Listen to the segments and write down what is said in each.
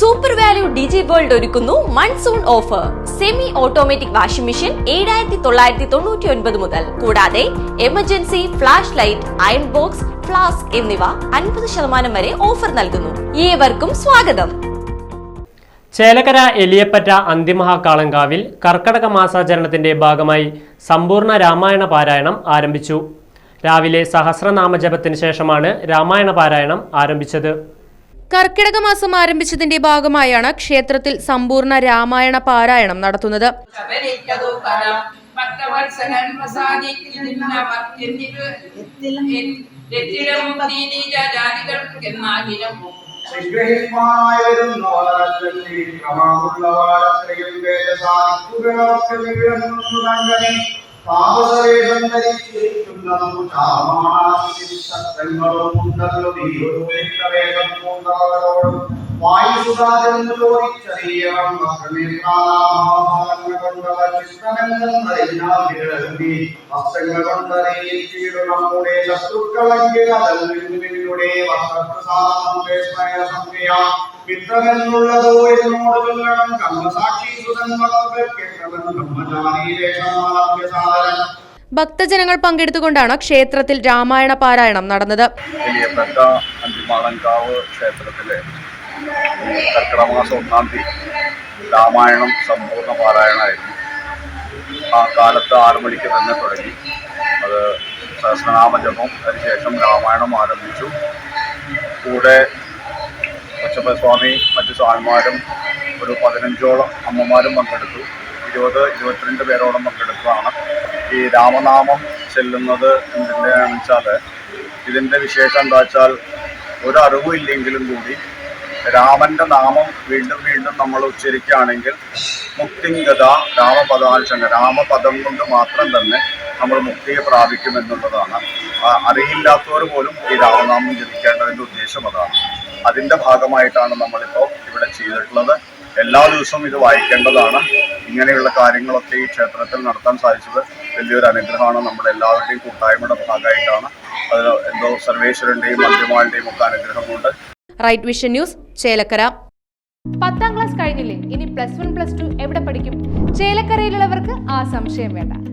Super value digi world ഒരുക്കുന്നു monsoon offer semi automatic washing machine ഏഴായിരത്തി തൊള്ളായിരത്തി തൊണ്ണൂറ്റി ഒൻപത് മുതൽ. കൂടാതെ emergency flash light iron box flask എന്നിവ അൻപത് ശതമാനം വരെ ഓഫർ നൽകുന്നു. ഏവർക്കും സ്വാഗതം. ചേലക്കര എലിയപ്പറ്റ അന്തിമഹാകാളങ്കാവിൽ കർക്കടക മാസാചരണത്തിന്റെ ഭാഗമായി സമ്പൂർണ രാമായണ പാരായണം ആരംഭിച്ചു. രാവിലെ സഹസ്രനാമജപത്തിന് ശേഷമാണ് രാമായണ പാരായണം ആരംഭിച്ചത്. കർക്കിടക മാസം ആരംഭിച്ചതിന്റെ ഭാഗമായാണ് ക്ഷേത്രത്തിൽ സമ്പൂർണ രാമായണ പാരായണം നടത്തുന്നത്. ഭക്തവത്സലൻ പ്രസാദിക്കുന്നവർക്കെന്നിത് എത്തിലും നീനീജ ജാതികൾക്കെന്നാകിലും നിഗ്രഹിക്കുവാനായി വരുന്നവരത്തിൽ ക്രമമുള്ളവരത്രയും വേദസാധിക്കുകൾക്ക് വീഴുന്നു കണ്ടനെ താമസവേഷം ധരിച്ചിരിക്കുന്ന ശക്തങ്ങളും ഉണ്ടല്ലോ ദൈവവേഷം പൂണ്ടവരോടും വായുസുരാജൻ ചോദിച്ചറിയണം വസ്ത്രമേത്രാമഹാഭാരങ്ങൾ കൊണ്ടവർ ചിത്രമെന്തെന്നറിഞ്ഞാൽ വിരഹി വസ്ത്രങ്ങൾ കൊണ്ടറിയിച്ചിടും നമ്മുടെ ശത്രുക്കളെങ്കിൽ നിന്നുടെ വസ്ത്രപ്രസാദം മിത്രമെന്നുള്ളതോ എന്നോട് ചൊല്ലണം കർമ്മസാക്ഷി സുതൻ മക്കൾ ബ്രഹ്മചാരി വേഷമാലഭ്യസാധനം ഭക്തജനങ്ങൾ പങ്കെടുത്തുകൊണ്ടാണ് ക്ഷേത്രത്തിൽ രാമായണ പാരായണം നടന്നത്. ക്ഷേത്രത്തിലെ കർക്കിടമാസം ഒന്നാം തീയതി രാമായണം സമ്പൂർണ പാരായണമായിരുന്നു. ആ കാലത്ത് ആറു മണിക്ക് തന്നെ തുടങ്ങി. അത് സഹസ്രനാമജപം അതിനുശേഷം രാമായണം ആരംഭിച്ചു. കൂടെ കൊച്ചപ്പസ്വാമി മറ്റു സ്വാമിമാരും ഒരു പതിനഞ്ചോളം അമ്മമാരും പങ്കെടുത്തു. ഇരുപത് ഇരുപത്തിരണ്ട് പേരോളം പങ്കെടുത്തതാണ് ഈ രാമനാമം ചെല്ലുന്നത് എന്തിന്റെയാണെന്ന് വെച്ചാൽ ഇതിന്റെ വിശേഷം എന്താ വെച്ചാൽ ഒരു അറിവും ഇല്ലെങ്കിലും കൂടി രാമന്റെ നാമം വീണ്ടും വീണ്ടും നമ്മൾ ഉച്ചരിക്കുകയാണെങ്കിൽ മുക്തിംഗത രാമപദാംശങ്ക രാമപദം കൊണ്ട് മാത്രം തന്നെ നമ്മൾ മുക്തിയെ പ്രാപിക്കും എന്നുള്ളതാണ് അറിയില്ലാത്തവർ പോലും ഈ രാമനാമം ജപിക്കേണ്ടതിന്റെ ഉദ്ദേശം അതാണ്. അതിന്റെ ഭാഗമായിട്ടാണ് നമ്മളിപ്പോൾ ഇവിടെ ചെയ്തിട്ടുള്ളത്. എല്ലാ ദിവസവും ഇത് വായിക്കേണ്ടതാണ്. ഇങ്ങനെയുള്ള കാര്യങ്ങളൊക്കെ ഈ ക്ഷേത്രത്തിൽ നടത്താൻ സാധിച്ചത് വലിയൊരു അനുഗ്രഹമാണ്. നമ്മുടെ എല്ലാവരുടെയും കൂട്ടായ്മയുടെ ഭാഗമായിട്ടാണ്. അത് എന്തോ സർവേശ്വരന്റെയും മന്ത്രിമാരുടെയും ഒക്കെ അനുഗ്രഹം കൊണ്ട്. Right Vision News Chelakkara. പത്താം ക്ലാസ് കഴിഞ്ഞില്ലേ? ഇനി പ്ലസ് വൺ പ്ലസ് ടു എവിടെ പഠിക്കും? ചേലക്കരയിലുള്ളവർക്ക് ആ സംശയം വേണ്ട.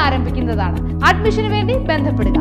ആരംഭിക്കുന്നതാണ്. അഡ്മിഷന് വേണ്ടി ബന്ധപ്പെടുക.